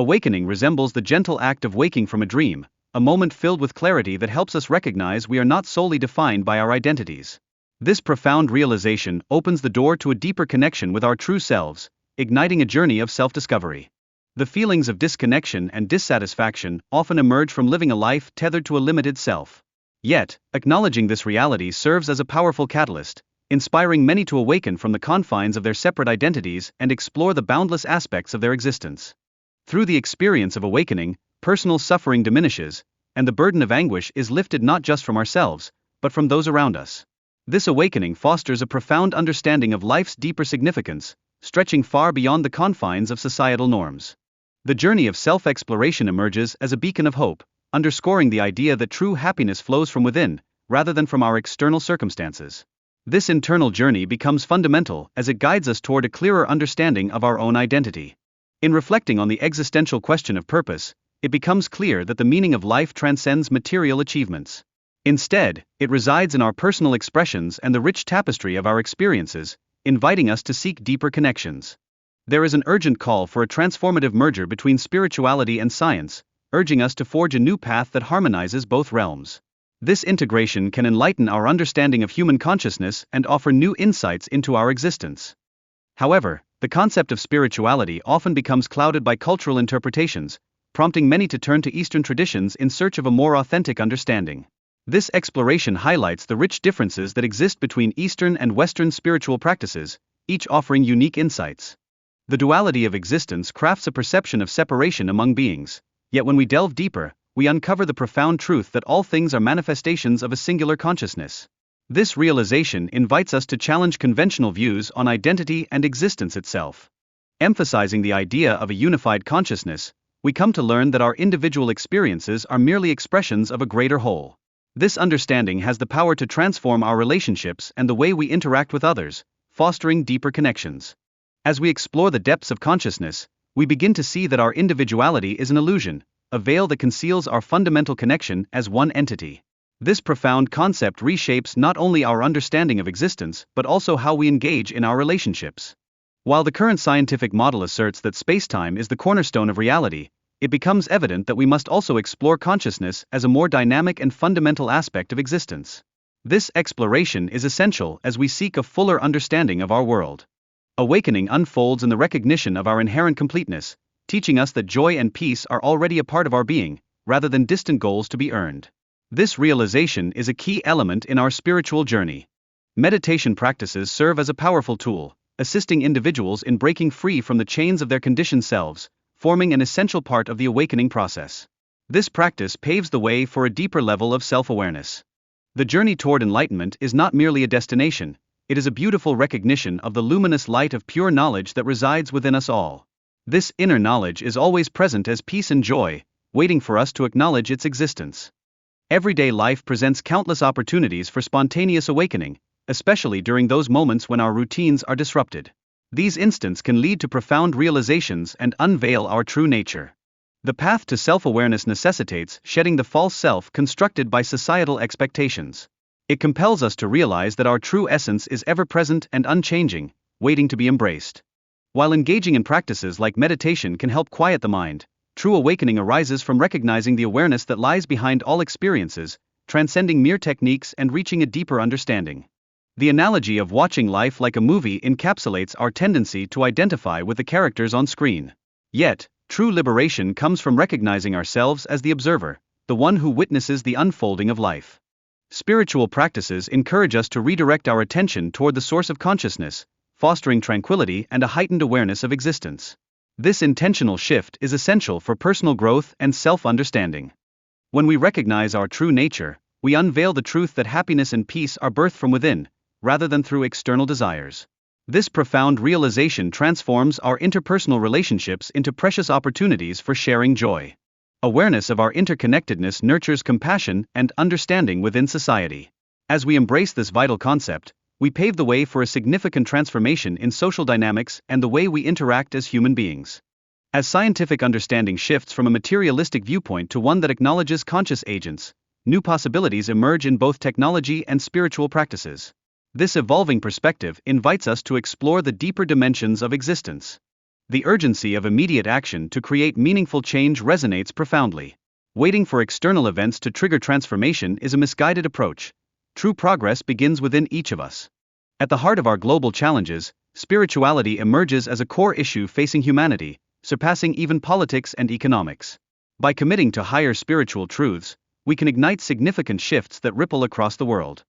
Awakening resembles the gentle act of waking from a dream, a moment filled with clarity that helps us recognize we are not solely defined by our identities. This profound realization opens the door to a deeper connection with our true selves, igniting a journey of self discovery. The feelings of disconnection and dissatisfaction often emerge from living a life tethered to a limited self. Yet, acknowledging this reality serves as a powerful catalyst, inspiring many to awaken from the confines of their separate identities and explore the boundless aspects of their existence. Through the experience of awakening, personal suffering diminishes, and the burden of anguish is lifted not just from ourselves, but from those around us. This awakening fosters a profound understanding of life's deeper significance, stretching far beyond the confines of societal norms. The journey of self exploration emerges as a beacon of hope, underscoring the idea that true happiness flows from within, rather than from our external circumstances. This internal journey becomes fundamental as it guides us toward a clearer understanding of our own identity. In reflecting on the existential question of purpose, it becomes clear that the meaning of life transcends material achievements. Instead, it resides in our personal expressions and the rich tapestry of our experiences, inviting us to seek deeper connections. There is an urgent call for a transformative merger between spirituality and science, urging us to forge a new path that harmonizes both realms. This integration can enlighten our understanding of human consciousness and offer new insights into our existence. However, the concept of spirituality often becomes clouded by cultural interpretations, prompting many to turn to Eastern traditions in search of a more authentic understanding. This exploration highlights the rich differences that exist between Eastern and Western spiritual practices, each offering unique insights. The duality of existence crafts a perception of separation among beings, yet when we delve deeper, we uncover the profound truth that all things are manifestations of a singular consciousness. This realization invites us to challenge conventional views on identity and existence itself. Emphasizing the idea of a unified consciousness, we come to learn that our individual experiences are merely expressions of a greater whole. This understanding has the power to transform our relationships and the way we interact with others, fostering deeper connections. As we explore the depths of consciousness, we begin to see that our individuality is an illusion, a veil that conceals our fundamental connection as one entity. This profound concept reshapes not only our understanding of existence but also how we engage in our relationships. While the current scientific model asserts that spacetime is the cornerstone of reality, it becomes evident that we must also explore consciousness as a more dynamic and fundamental aspect of existence. This exploration is essential as we seek a fuller understanding of our world. Awakening unfolds in the recognition of our inherent completeness, teaching us that joy and peace are already a part of our being, rather than distant goals to be earned. This realization is a key element in our spiritual journey. Meditation practices serve as a powerful tool, assisting individuals in breaking free from the chains of their conditioned selves, forming an essential part of the awakening process. This practice paves the way for a deeper level of self awareness. The journey toward enlightenment is not merely a destination, it is a beautiful recognition of the luminous light of pure knowledge that resides within us all. This inner knowledge is always present as peace and joy, waiting for us to acknowledge its existence. Everyday life presents countless opportunities for spontaneous awakening, especially during those moments when our routines are disrupted. These instants can lead to profound realizations and unveil our true nature. The path to self awareness necessitates shedding the false self constructed by societal expectations. It compels us to realize that our true essence is ever present and unchanging, waiting to be embraced. While engaging in practices like meditation can help quiet the mind, true awakening arises from recognizing the awareness that lies behind all experiences, transcending mere techniques and reaching a deeper understanding. The analogy of watching life like a movie encapsulates our tendency to identify with the characters on screen. Yet, true liberation comes from recognizing ourselves as the observer, the one who witnesses the unfolding of life. Spiritual practices encourage us to redirect our attention toward the source of consciousness, fostering tranquility and a heightened awareness of existence. This intentional shift is essential for personal growth and self understanding. When we recognize our true nature, we unveil the truth that happiness and peace are birthed from within, rather than through external desires. This profound realization transforms our interpersonal relationships into precious opportunities for sharing joy. Awareness of our interconnectedness nurtures compassion and understanding within society. As we embrace this vital concept, we pave the way for a significant transformation in social dynamics and the way we interact as human beings. As scientific understanding shifts from a materialistic viewpoint to one that acknowledges conscious agents, new possibilities emerge in both technology and spiritual practices. This evolving perspective invites us to explore the deeper dimensions of existence. The urgency of immediate action to create meaningful change resonates profoundly. Waiting for external events to trigger transformation is a misguided approach. True progress begins within each of us. At the heart of our global challenges, spirituality emerges as a core issue facing humanity, surpassing even politics and economics. By committing to higher spiritual truths, we can ignite significant shifts that ripple across the world.